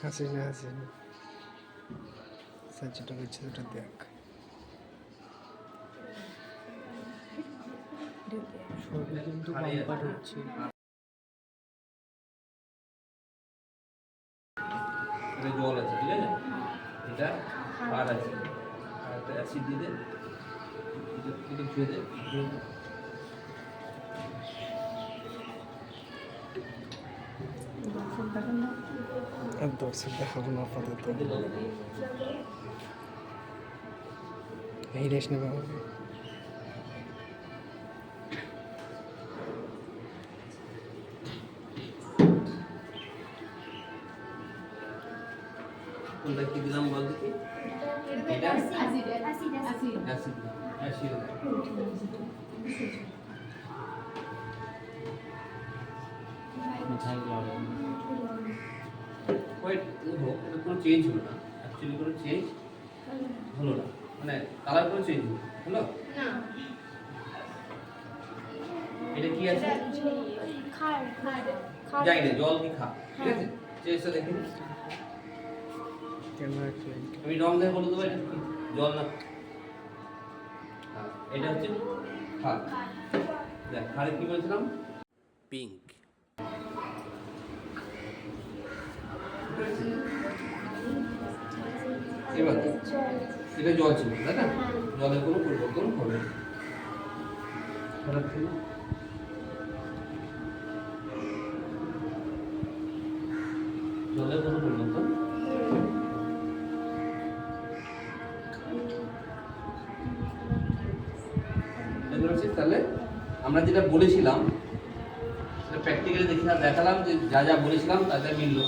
হাসি না হাসি না স্যার যেটা বলছে ওটা দেখ। সবই কিন্তু বাম্পার হচ্ছে। জল আছে ঠিক আছে? এটা আর আছে। আর দে। এটা এটা দে। أنت وسلاحهما فضدان هي ليش نبغى ondaki gram vardı ki? Asit. Asit. Asit. Asit. Asit. Metal var. Acid হোক এটা কোনো চেঞ্জ হলো না। অ্যাকচুয়ালি কোনো চেঞ্জ হলো না। মানে কালার কোনো চেঞ্জ হলো হলো? এটা কি আছে? যাই না জল কি খা ঠিক আছে? চেষ্টা দেখি আমি রং দেখে বলে দেবো এটা। জল না। হ্যাঁ, এটা হচ্ছে খার। দেখ খারে কি বলছিলাম? পিঙ্ক এবার এটা জল ছিল তাই না? জলের কোনো পরিবর্তন হবে জলের কোনো পরিবর্তন? তাহলে আমরা যেটা বলেছিলাম প্র্যাকটিক্যালি দেখে দেখালাম যে যা যা বলেছিলাম তাতে মিললো।